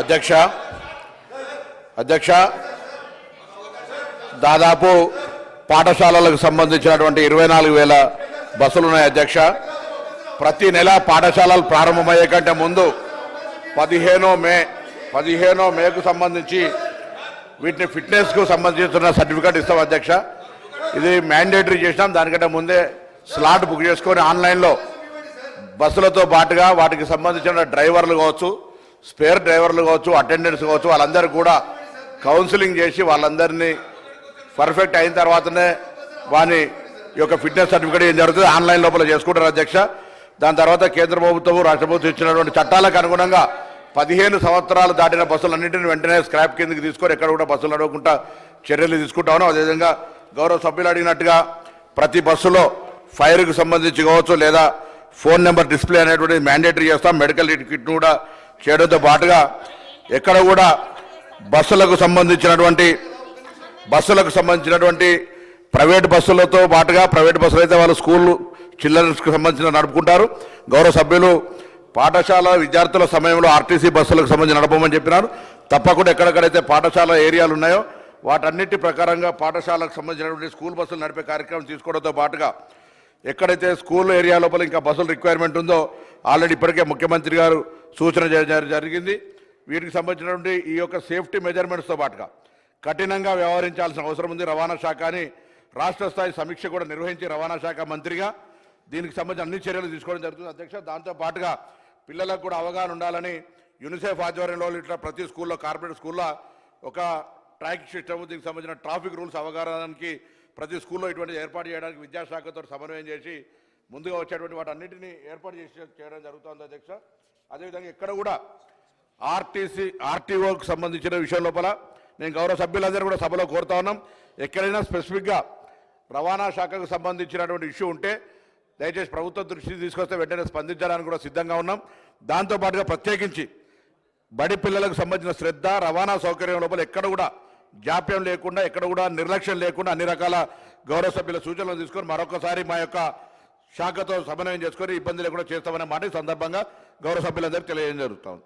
అధ్యక్ష అధ్యక్ష దాదాపు పాఠశాలలకు సంబంధించినటువంటి ఇరవై నాలుగు వేల బస్సులు ఉన్నాయి అధ్యక్ష. ప్రతి నెల పాఠశాలలు ప్రారంభమయ్యే కంటే ముందు పదిహేనో మే పదిహేనో మేకు సంబంధించి వీటిని ఫిట్నెస్కు సంబంధించిన సర్టిఫికేట్ ఇస్తాం అధ్యక్ష. ఇది మ్యాండేటరీ చేసినాం దానికంటే ముందే స్లాట్ బుక్ చేసుకొని ఆన్లైన్లో బస్సులతో పాటుగా వాటికి సంబంధించిన డ్రైవర్లు కావచ్చు స్పేర్ డ్రైవర్లు కావచ్చు అటెండెన్స్ కావచ్చు వాళ్ళందరూ కూడా కౌన్సిలింగ్ చేసి వాళ్ళందరినీ పర్ఫెక్ట్ అయిన తర్వాతనే వాని యొక్క ఫిట్నెస్ సర్టిఫికేట్ ఏం జరుగుతుంది ఆన్లైన్ లోపల చేసుకుంటారు అధ్యక్ష. దాని తర్వాత కేంద్ర ప్రభుత్వం రాష్ట్ర ప్రభుత్వం ఇచ్చినటువంటి చట్టాలకు అనుగుణంగా పదిహేను సంవత్సరాలు దాటిన బస్సులన్నింటినీ వెంటనే స్క్రాప్ కిందకి తీసుకొని ఎక్కడ కూడా బస్సులు నడవకుండా చర్యలు తీసుకుంటాను అదేవిధంగా గౌరవ సభ్యులు అడిగినట్టుగా ప్రతి బస్సులో ఫైర్కు సంబంధించి కావచ్చు లేదా ఫోన్ నెంబర్ డిస్ప్లే అనేటువంటి మ్యాండేటరీ చేస్తాం. మెడికల్ కిట్ను కూడా చేయడంతో పాటుగా ఎక్కడ కూడా బస్సులకు సంబంధించినటువంటి బస్సులకు సంబంధించినటువంటి ప్రైవేట్ బస్సులతో పాటుగా ప్రైవేట్ బస్సులు అయితే వాళ్ళు స్కూల్ చిల్డ్రన్స్కి సంబంధించిన నడుపుకుంటారు. గౌరవ సభ్యులు పాఠశాల విద్యార్థుల సమయంలో ఆర్టీసీ బస్సులకు సంబంధించి నడపమని చెప్పినారు. తప్పకుండా ఎక్కడెక్కడైతే పాఠశాల ఏరియాలు ఉన్నాయో వాటన్నిటి ప్రకారంగా పాఠశాలకు సంబంధించినటువంటి స్కూల్ బస్సులు నడిపే కార్యక్రమం తీసుకోవడంతో పాటుగా ఎక్కడైతే స్కూల్ ఏరియా లోపల ఇంకా బస్సుల రిక్వైర్మెంట్ ఉందో ఆల్రెడీ ఇప్పటికే ముఖ్యమంత్రి గారు సూచన జరిగింది. వీటికి సంబంధించినటువంటి ఈ యొక్క సేఫ్టీ మెజర్మెంట్స్తో పాటుగా కఠినంగా వ్యవహరించాల్సిన అవసరం ఉంది. రవాణా శాఖ అని రాష్ట్ర స్థాయి సమీక్ష కూడా నిర్వహించి రవాణా శాఖ మంత్రిగా దీనికి సంబంధించి అన్ని చర్యలు తీసుకోవడం జరుగుతుంది. అధ్యక్ష దాంతో పాటుగా పిల్లలకు కూడా అవగాహన ఉండాలని యూనిసెఫ్ ఆధ్వర్యంలో ఇట్లా ప్రతి స్కూల్లో కార్పొరేట్ స్కూల్లో ఒక ట్రాక్ సిస్టమ్ దీనికి సంబంధించిన ట్రాఫిక్ రూల్స్ అవగాహనకి ప్రతి స్కూల్లో ఇటువంటి ఏర్పాటు చేయడానికి విద్యాశాఖతో సమన్వయం చేసి ముందుగా వచ్చేటువంటి అన్నింటినీ ఏర్పాటు చేసి చేయడం జరుగుతుంది అధ్యక్ష. అదేవిధంగా ఇక్కడ కూడా ఆర్టీసీ ఆర్టీఓకి సంబంధించిన విషయం లోపల నేను గౌరవ సభ్యులందరూ కూడా సభలో కోరుతా ఉన్నాం. ఎక్కడైనా స్పెసిఫిక్గా రవాణా శాఖకు సంబంధించినటువంటి ఇష్యూ ఉంటే దయచేసి ప్రభుత్వం దృష్టికి తీసుకొస్తే వెంటనే స్పందించడానికి కూడా సిద్ధంగా ఉన్నాం. దాంతోపాటుగా ప్రత్యేకించి బడి పిల్లలకు సంబంధించిన శ్రద్ధ రవాణా సౌకర్యం లోపల ఎక్కడ కూడా జాప్యం లేకుండా ఎక్కడ కూడా నిర్లక్ష్యం లేకుండా అన్ని రకాల గౌరవ సభ్యుల సూచనలు తీసుకొని మరొకసారి మా యొక్క శాఖతో సమన్వయం చేసుకొని ఇబ్బంది లేకుండా చేస్తామనే మాట ఈ సందర్భంగా గౌరవ సభ్యులందరికీ తెలియజేయడం జరుగుతుంది.